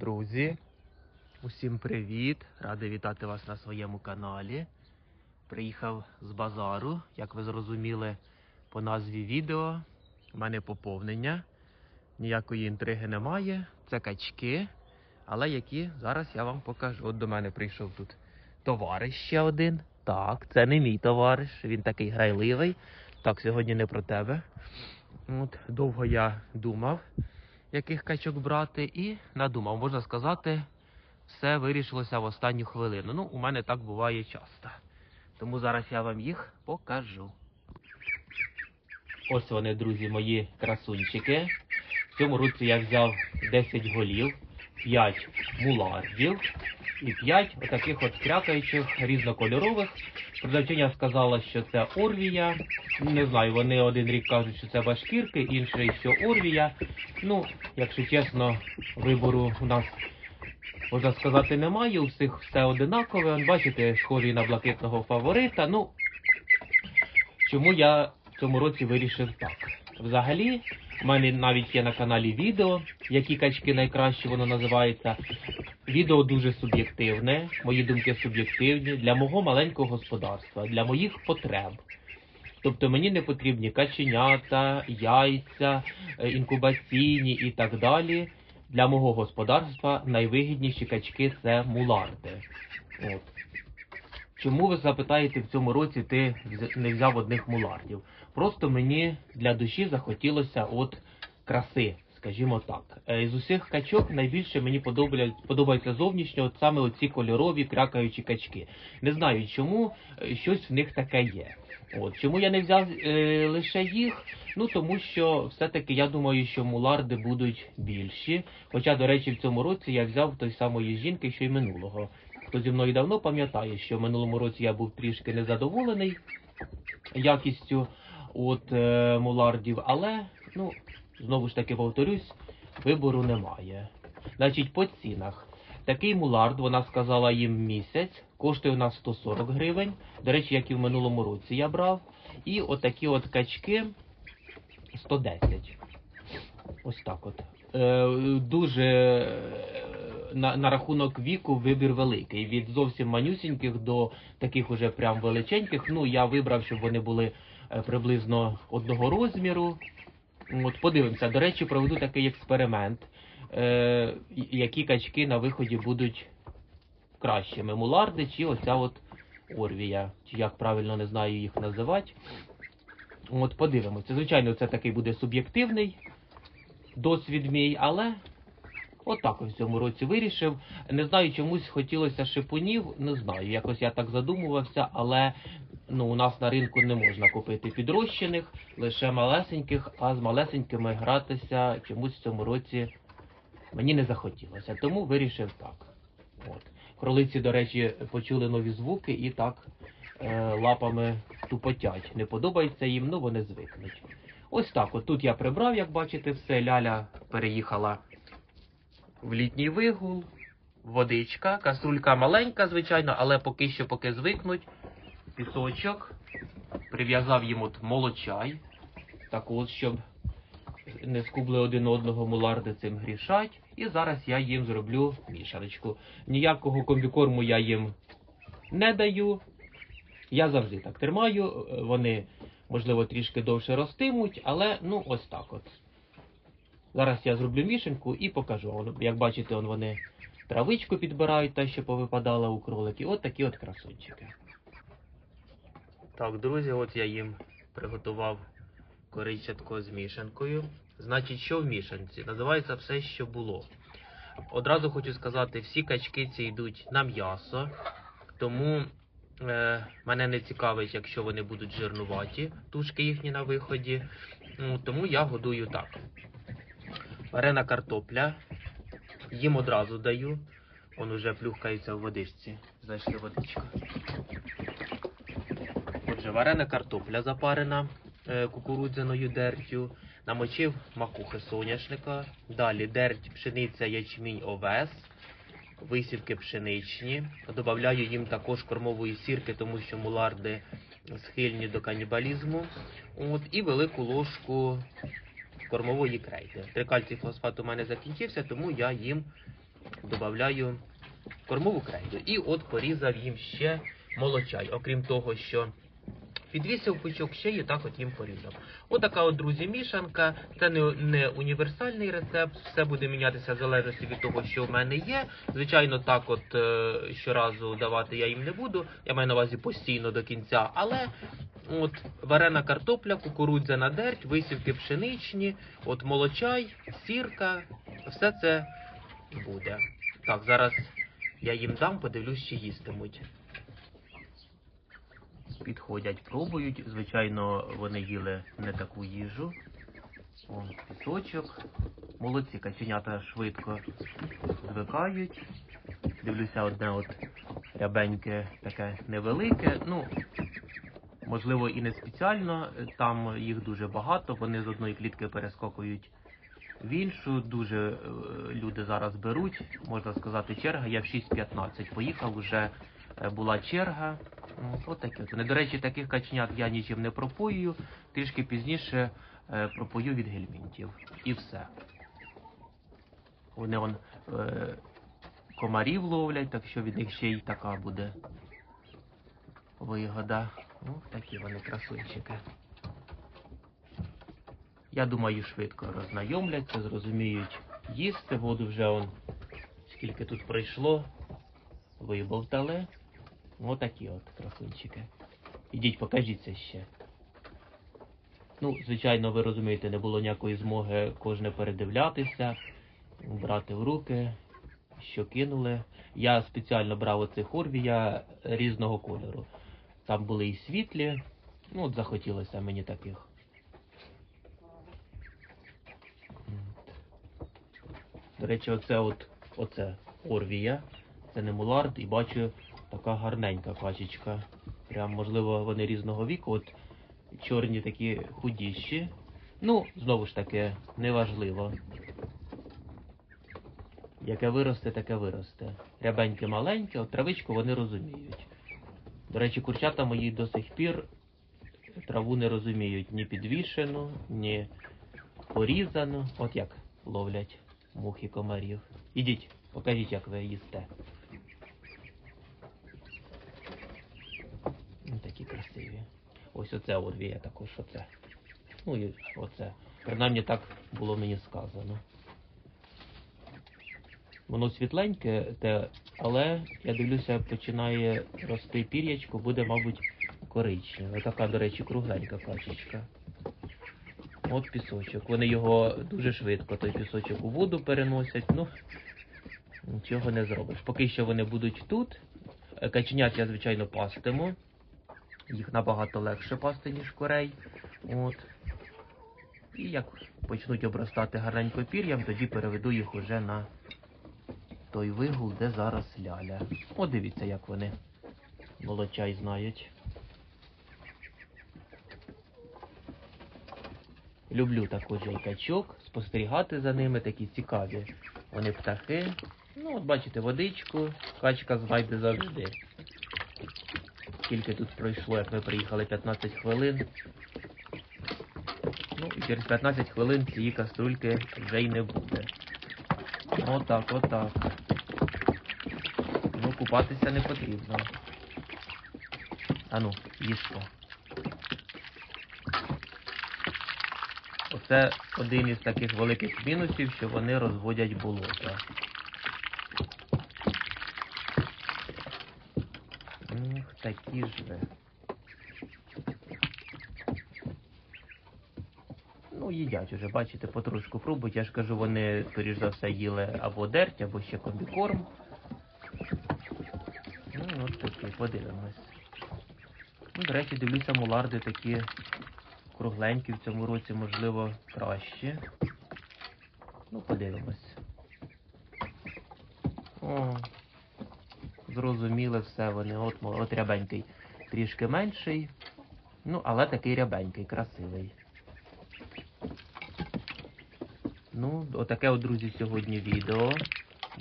Друзі, усім привіт! Радий вітати вас на своєму каналі. Приїхав з базару, як ви зрозуміли по назві відео. У мене поповнення. Ніякої інтриги немає. Це качки, але які зараз я вам покажу. От до мене прийшов тут товариш ще один. Так, це не мій товариш, він такий грайливий. Так, сьогодні не про тебе. От, довго я думав, яких качок брати, і надумав, можна сказати, все вирішилося в останню хвилину. Ну, у мене так буває часто. Тому зараз я вам їх покажу. Ось вони, друзі, мої красунчики. В цьому році я взяв 10 голів, 5 мулардів і 5 отаких от крякаючих різнокольорових. Продавчиня сказала, що це Орвія. Не знаю, вони один рік кажуть, що це башкірки, інший, що Орвія. Ну, якщо чесно, вибору у нас, можна сказати, немає. У всіх все одинакове. Бачите, схожий на блакитного фаворита. Ну, чому я в цьому році вирішив так? Взагалі, в мене навіть є на каналі відео, які качки найкращі воно називається. Відео дуже суб'єктивне, мої думки суб'єктивні для мого маленького господарства, для моїх потреб. Тобто мені не потрібні каченята, яйця, е, інкубаційні і так далі. Для мого господарства найвигідніші качки це муларди. От. Чому ви запитаєте в цьому році ти не взяв одних мулардів? Просто мені для душі захотілося от краси, скажімо так. Е, З усіх качок найбільше мені подобається зовнішньо от саме оці кольорові крякаючі качки. Не знаю чому, е, щось в них таке є. От чому я не взяв е, лише їх? Ну тому що все-таки я думаю, що муларди будуть більші. Хоча, до речі, в цьому році я взяв той самої жінки, що й минулого. Хто зі мною давно пам'ятає, що в минулому році я був трішки незадоволений якістю от е, мулардів, але ну знову ж таки повторюсь, вибору немає. Значить, по цінах. Такий мулард, вона сказала їм місяць, коштує у нас 140 гривень. До речі, як і в минулому році я брав. І отакі от качки 110. Ось так от. Е, дуже на, на рахунок віку вибір великий. Від зовсім манюсіньких до таких уже прям величеньких. Ну, я вибрав, щоб вони були е, приблизно одного розміру. От подивимося. До речі, проведу такий експеримент. Е, які качки на виході будуть кращими? Муларди чи оця от Орвія, чи як правильно не знаю їх називати. От подивимося. Звичайно, це такий буде суб'єктивний досвід мій, але отак в цьому році вирішив. Не знаю, чомусь хотілося шипунів, не знаю. Якось я так задумувався, але ну, у нас на ринку не можна купити підрощених, лише малесеньких, а з малесенькими гратися чомусь в цьому році мені не захотілося. Тому вирішив так. От. Кролиці, до речі, почули нові звуки і так е, лапами тупотять. Не подобається їм, ну вони звикнуть. Ось так. От тут я прибрав, як бачите, все. Ляля переїхала в літній вигул, водичка, каструлька маленька, звичайно, але поки що, поки звикнуть, пісочок. Прив'язав їм от молочай. Так от, щоб не скубли один одного муларди цим грішать. І зараз я їм зроблю мішаночку. Ніякого комбікорму я їм не даю. Я завжди так тримаю. Вони, можливо, трішки довше ростимуть, але ну ось так от. Зараз я зроблю мішанку і покажу. Як бачите, вони травичку підбирають, та що повипадала у кроликів. От такі от красунчики. Так, друзі, от я їм приготував коричатко з мішанкою. Значить, що в мішанці? Називається все, що було. Одразу хочу сказати, всі качки ці йдуть на м'ясо, тому е, мене не цікавить, якщо вони будуть жирнуваті, тушки їхні на виході. Ну, тому я годую так. Варена картопля, їм одразу даю. Он уже плюхкається в водичці. Зайшли водичка. Отже, варена картопля запарена е, кукурудзяною дертю. Намочив макухи соняшника. Далі дерть, пшениця, ячмінь, овес, висівки пшеничні. Добавляю їм також кормової сірки, тому що муларди схильні до канібалізму. От, і велику ложку кормової крейди. Трикальцій фосфат у мене закінчився, тому я їм додаю кормову крейду. І от порізав їм ще молочай. Окрім того, що підвісив пучок, ще й так от їм порізав. Отака от, друзі, мішанка. Це не, не універсальний рецепт, все буде мінятися в залежності від того, що в мене є. Звичайно, так от е, щоразу давати я їм не буду. Я маю на увазі постійно до кінця, але. От варена картопля, кукурудзя на дерть, висівки пшеничні, от молочай, сірка, все це буде. Так, зараз я їм дам, подивлюсь, чи їстимуть. Підходять, пробують. Звичайно, вони їли не таку їжу. О, пісочок. Молодці, каченята швидко звикають. Дивлюся, одне от рябеньке таке невелике. Ну, можливо, і не спеціально. Там їх дуже багато. Вони з одної клітки перескокують в іншу. Дуже е, люди зараз беруть. Можна сказати, черга. Я в 6.15 поїхав, вже е, була черга. Ну, От таке. от. До речі, таких каченят я нічим не пропоюю. Трішки пізніше е, пропою від гельмінтів. І все. Вони он е, комарів ловлять, так що від них ще й така буде вигода. Ну, такі вони красунчики. Я думаю, швидко роззнайомляться, зрозуміють їсти. Воду вже он скільки тут пройшло. Вибовтали. Отакі от красунчики. Ідіть, покажіться ще. Ну, звичайно, ви розумієте, не було ніякої змоги кожне передивлятися, брати в руки, що кинули. Я спеціально брав оцих орвія різного кольору. Там були і світлі, ну от захотілося мені таких. До речі, оце от оце орвія. Це не мулард, і бачу така гарненька качечка. Прям, можливо, вони різного віку. От чорні такі худіші. Ну, знову ж таки, неважливо. Яке виросте, таке виросте. Рябеньке маленьке, от травичку вони розуміють. До речі, курчата мої до сих пір траву не розуміють ні підвішену, ні порізану. От як ловлять мух і комарів. Ідіть, покажіть, як ви їсте. Ну, такі красиві. Ось оце орвія також оце. Ну і оце. Принаймні так було мені сказано. Воно світленьке, те, але я дивлюся, починає рости пір'ячко, буде, мабуть, коричневе. Така, до речі, кругленька качечка. От пісочок. Вони його дуже швидко, той пісочок у воду переносять. Ну, нічого не зробиш. Поки що вони будуть тут. Каченят я, звичайно, пастиму. Їх набагато легше пасти, ніж курей. От. І як почнуть обростати гарненько пір'ям, тоді переведу їх уже на той вигул, де зараз ляля. О, дивіться, як вони молочай знають. Люблю також і качок, спостерігати за ними, такі цікаві. Вони птахи. Ну, от бачите, водичку, качка знайде завжди. Скільки тут пройшло, як ми приїхали 15 хвилин. Ну, і через 15 хвилин цієї каструльки вже й не буде. Отак, отак. Купатися не потрібно. Ану, їжте. Оце один із таких великих мінусів, що вони розводять болото. Ух, такі ж ви. Ну, їдять уже, бачите, потрошку пробують. Я ж кажу, вони, скоріш за все, їли або дерть, або ще комбікорм. Ну, подивимось. Ну, до речі, дивлюся, муларди такі кругленькі в цьому році, можливо, кращі. Ну, подивимось. О, зрозуміли все вони. От, от рябенький трішки менший. Ну, але такий рябенький, красивий. Ну, отаке от, друзі, сьогодні відео.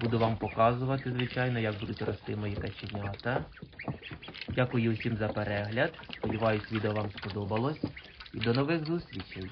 Буду вам показувати, звичайно, як будуть рости мої каченята. Дякую усім за перегляд. Сподіваюсь, відео вам сподобалось. І до нових зустрічей.